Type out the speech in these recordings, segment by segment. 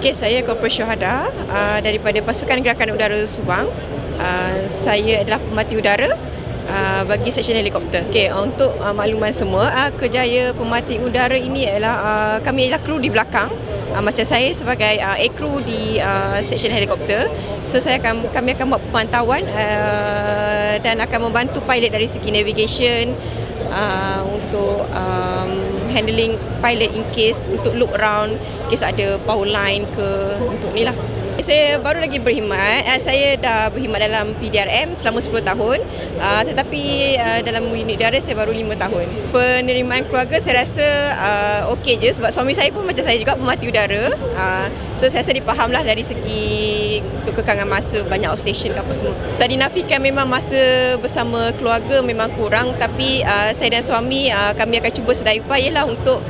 Okey, saya Korporal Syuhada uh, daripada Pasukan Gerakan Udara Subang. Uh, saya adalah pemerhati udara uh, bagi Seksyen Helikopter. Okey, untuk uh, makluman semua, uh, kejaya pemerhati udara ini adalah uh, kami adalah kru di belakang. Uh, macam saya sebagai uh, aircrew di uh, Seksyen Helikopter. So saya akan kami akan buat pemantauan uh, dan akan membantu pilot dari segi navigation uh, untuk handling pilot in case untuk look around case ada power line ke untuk ni lah. Saya baru lagi berkhidmat. Uh, Saya dah berkhidmat dalam PDRM selama 10 tahun. Uh, tetapi uh, dalam unit udara saya baru 5 tahun. Penerimaan keluarga saya rasa uh, okey je sebab suami saya pun macam saya juga pemerhati udara. Uh, so saya rasa dipahamlah dari segi kekangan masa banyak outstation ke apa semua. Tadi nafikan memang masa bersama keluarga memang kurang tapi uh, saya dan suami uh, kami akan cuba sedaya upaya lah untuk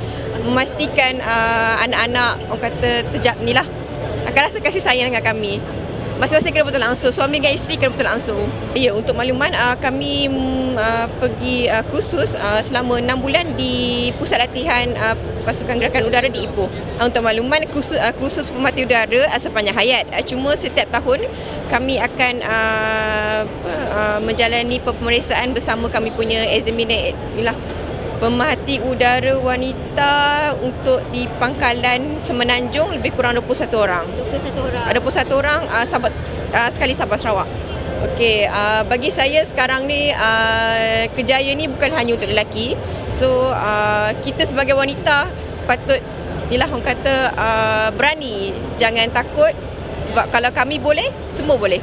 memastikan uh, anak-anak orang kata terjak ni lah akan rasa kasih sayang dengan kami. Masing-masing kena betul langsung. Suami dengan isteri kena betul langsung. Ya, untuk makluman, uh, kami mm, uh, pergi uh, kursus uh, selama 6 bulan di pusat latihan uh, pasukan gerakan udara di Ipoh. Uh, untuk makluman, kursus, uh, kursus pemerhati udara uh, sepanjang hayat. Uh, cuma setiap tahun kami akan uh, uh, menjalani pemeriksaan bersama kami punya examiner inilah pemerhati udara wanita untuk di pangkalan Semenanjung lebih kurang 21 orang. 21 orang. Ada 21 orang uh, sahabat uh, sekali sahabat Sarawak. Okey, uh, bagi saya sekarang ni uh, kejaya ni bukan hanya untuk lelaki. So uh, kita sebagai wanita patut Inilah orang kata uh, berani Jangan takut Sebab kalau kami boleh Semua boleh